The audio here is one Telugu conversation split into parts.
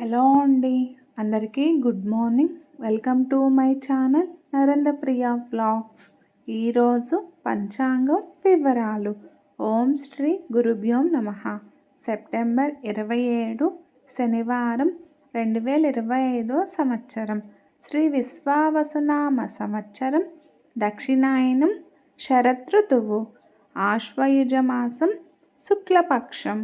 హలో అండి. అందరికీ good morning. Welcome to my channel Narendra Priya blogs ఈరోజు పంచాంగం వివరాలు. ఓం శ్రీ గురుభ్యోం నమ. సెప్టెంబర్ ఇరవై ఏడు శనివారం రెండు వేల ఇరవై ఐదో సంవత్సరం. శ్రీ విశ్వావసునామ సంవత్సరం దక్షిణాయనం శరదృతువు ఆశ్వయుజమాసం శుక్లపక్షం.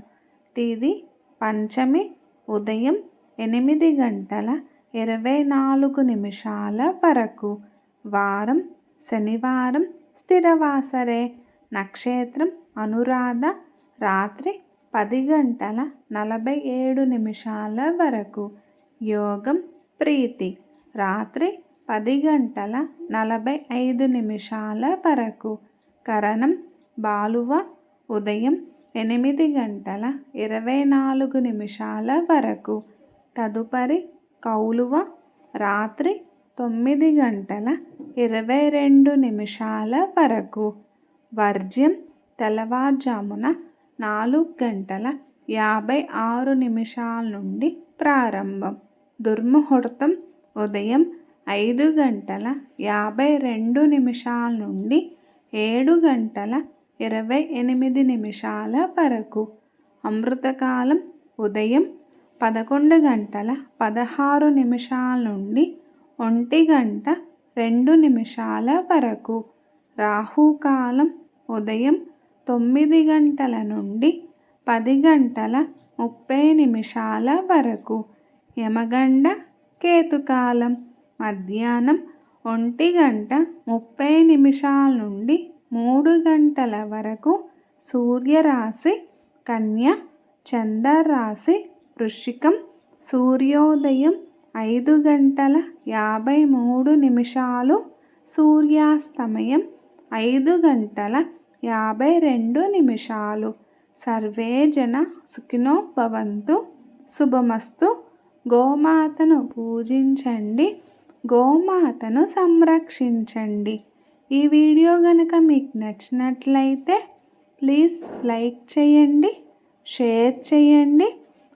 తేదీ పంచమి ఉదయం ఎనిమిది గంటల ఇరవై నాలుగు నిమిషాల వరకు. వారం శనివారం స్థిరవాసరే. నక్షత్రం అనురాధ. రాత్రి పది గంటల నలభై ఏడు నిమిషాల వరకు. యోగం ప్రీతి. రాత్రి పది గంటల నలభై ఐదు నిమిషాల వరకు. కరణం బాలువ. ఉదయం ఎనిమిది గంటల ఇరవై నాలుగు నిమిషాల వరకు. తదుపరి కౌలువ రాత్రి తొమ్మిది గంటల ఇరవై రెండు నిమిషాల వరకు. వర్జ్యం తెల్లవారుజామున నాలుగు గంటల యాభై ఆరు నిమిషాల నుండి ప్రారంభం. దుర్ముహూర్తం ఉదయం ఐదు గంటల యాభై రెండు నిమిషాల నుండి ఏడు గంటల ఇరవై ఎనిమిది నిమిషాల వరకు. అమృతకాలం ఉదయం పదకొండు గంటల పదహారు నిమిషాల నుండి ఒంటి గంట రెండు నిమిషాల వరకు. రాహుకాలం ఉదయం తొమ్మిది గంటల నుండి పది గంటల ముప్పై నిమిషాల వరకు. యమగండ కేతుకాలం మధ్యాహ్నం ఒంటి గంట ముప్పై నిమిషాల నుండి మూడు గంటల వరకు సూర్యరాశి కన్య చంద్రరాశి వృషికం సూర్యోదయం ఐదు గంటల యాభై మూడు నిమిషాలు సూర్యాస్తమయం ఐదు గంటల యాభై రెండు నిమిషాలు. సర్వే జన సుఖినో భవంతు శుభమస్తు. గోమాతను పూజించండి. గోమాతను సంరక్షించండి. ఈ వీడియో కనుక మీకు నచ్చినట్లయితే ప్లీజ్ లైక్ చేయండి షేర్ చేయండి.